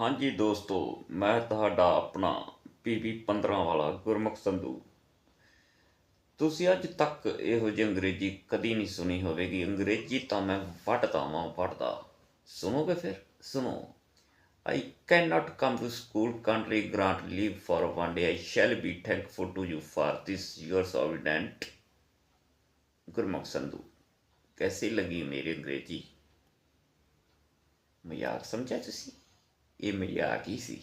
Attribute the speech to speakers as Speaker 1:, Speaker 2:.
Speaker 1: ਹਾਂਜੀ ਦੋਸਤੋ ਮੈਂ ਤੁਹਾਡਾ ਆਪਣਾ ਪੀਪੀ 15 ਵਾਲਾ ਗੁਰਮੁਖ ਸੰਧੂ। ਤੁਸੀਂ ਅੱਜ ਤੱਕ ਇਹੋ ਜਿਹੀ ਅੰਗਰੇਜ਼ੀ ਕਦੀ ਨਹੀਂ ਸੁਣੀ ਹੋਵੇਗੀ। ਅੰਗਰੇਜ਼ੀ ਤਾਂ ਮੈਂ ਵੱਢਦਾ ਵਾਂ ਵੱਢਦਾ ਸੁਣੋਗੇ ਫਿਰ? ਸੁਣੋ। I cannot come to school, country grant leave for one day. I shall be thankful to you for this your obedient. Gurmukh Sandhu. ਕੈਸੀ ਲੱਗੀ ਮੇਰੀ ਅੰਗਰੇਜ਼ੀ? ਮਜ਼ਾਕ ਸਮਝਿਆ ਤੁਸੀਂ? ਇਹ ਮਜ਼ਾਕ ਹੀ ਸੀ